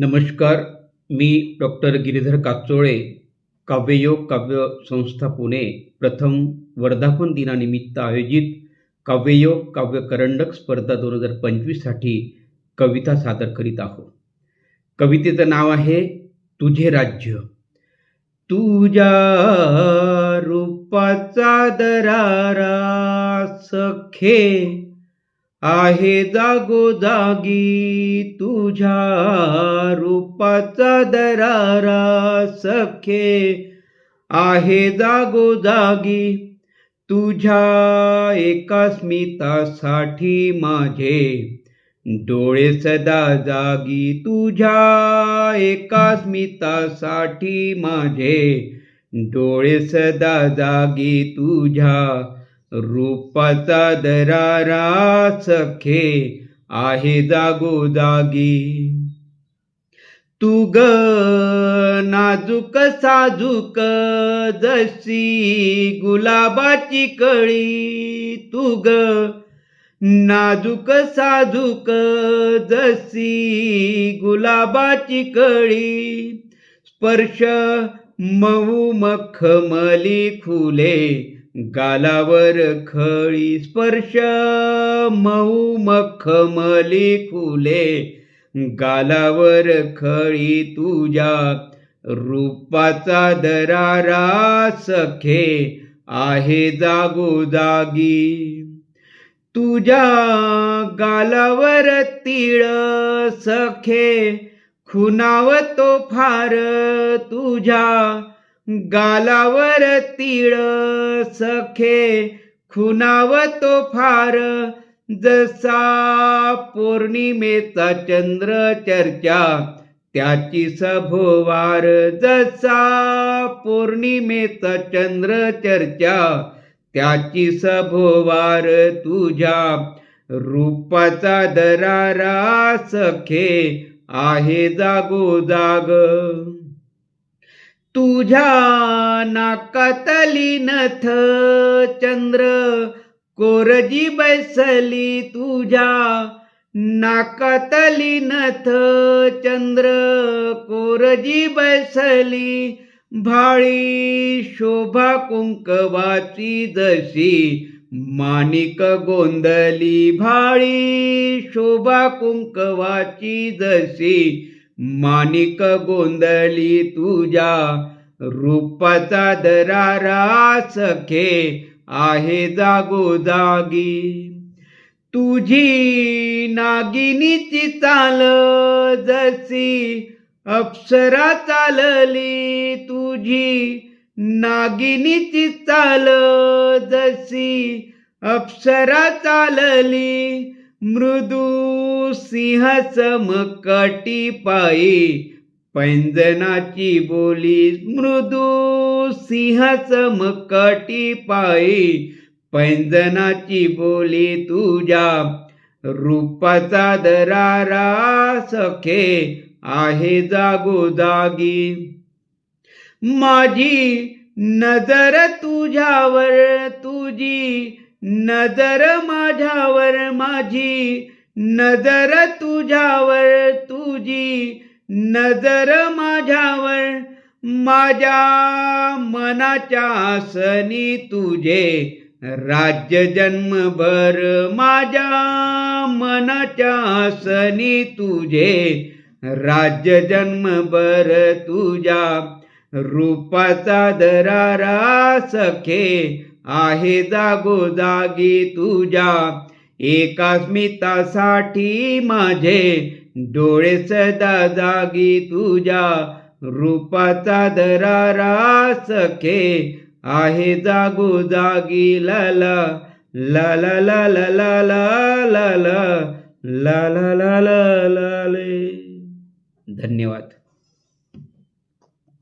नमस्कार मी डॉक्टर गिरीधर काचोळे काव्ययोग काव्य संस्था पुणे प्रथम वर्धापन दिनानिमित्त आयोजित काव्ययोग काव्य करंडक स्पर्धा दोन हजार पंचवीससाठी कविता सादर करीत आहोत. कवितेचं नाव आहे तुझे राज्य. तुझ्या रूपाचा दरारा सखे आहे जागोजागी तुझ्या रूपाचा दरारा सखे. आहे जागोजागी तुझ्या एका स्मितासाठी माझे. डोळे सदा जागी तुझ्या एका स्मितासाठी माझे. डोळे सदा जागी तुझ्या रूपाचा दरारा सखे आहे जागोजागी. तू ग नाजूक साजूक जशी गुलाबाची कळी. तू ग नाजूक साजूक जशी गुलाबाची कळी. स्पर्श मऊ मखमली फुले गालावर खळी स्पर्श मऊ मखमली फुले. गालावर खळी तुझ्या रूपाचा दरारा सखे आहे जागोजागी. तुझ्या गालावर तिळ सखे खुनावतो फार तुझ्या गालावर तिळ सखे खुनावतो फार. जसा पौर्णिमेचा चंद्र चर्चा त्याची सभोवार. जसा पौर्णिमेचा चंद्र चर्चा त्याची सभोवार. तुझ्या रूपाचा दरारा सखे आहे जागोजाग. तुझ्या नाकातली नथ चंद्र कोरजी बैसली तुझ्या नाकातली नथ चंद्र कोरजी बैसली भाळी शोभा कुंकवाची जशी माणिक गोंदली भाळी शोभा कुंकवाची जशी माणिक गोंदली तुझ्या रूपाचा दरारा सखे आहे जागो जागी. तुझी नागिनीची चाल जशी अप्सरा चालली तुझी नागिनीची चाल जशी अप्सरा चालली मृदू सिंह समकटी पायी पैंजनाची बोली मृदू सिंह समकटी पायी पैंजनाची बोली तुझ्या रूपाचा दरारा सखे आहे जागोजागी माझी नजर तुझ्यावर तुझी नजर माझ्यावर माझी नजर तुझ्यावर तुझी नजर माझ्यावर माझ्या मनाच्या सनी तुझे राज्य जन्मभर माझ्या मनाच्या सनी तुझे राज्य जन्मभर तुझ्या रूपाचा दरारा सखे आहे जागोजागी तुझ्या. एका स्मितासाठी माझे डोळे सदा जागी तुझ्या. रूपाचा दरारा सखे आहे जागो जागी. लाला लाला लाला लाला लाला लाला लाला धन्यवाद.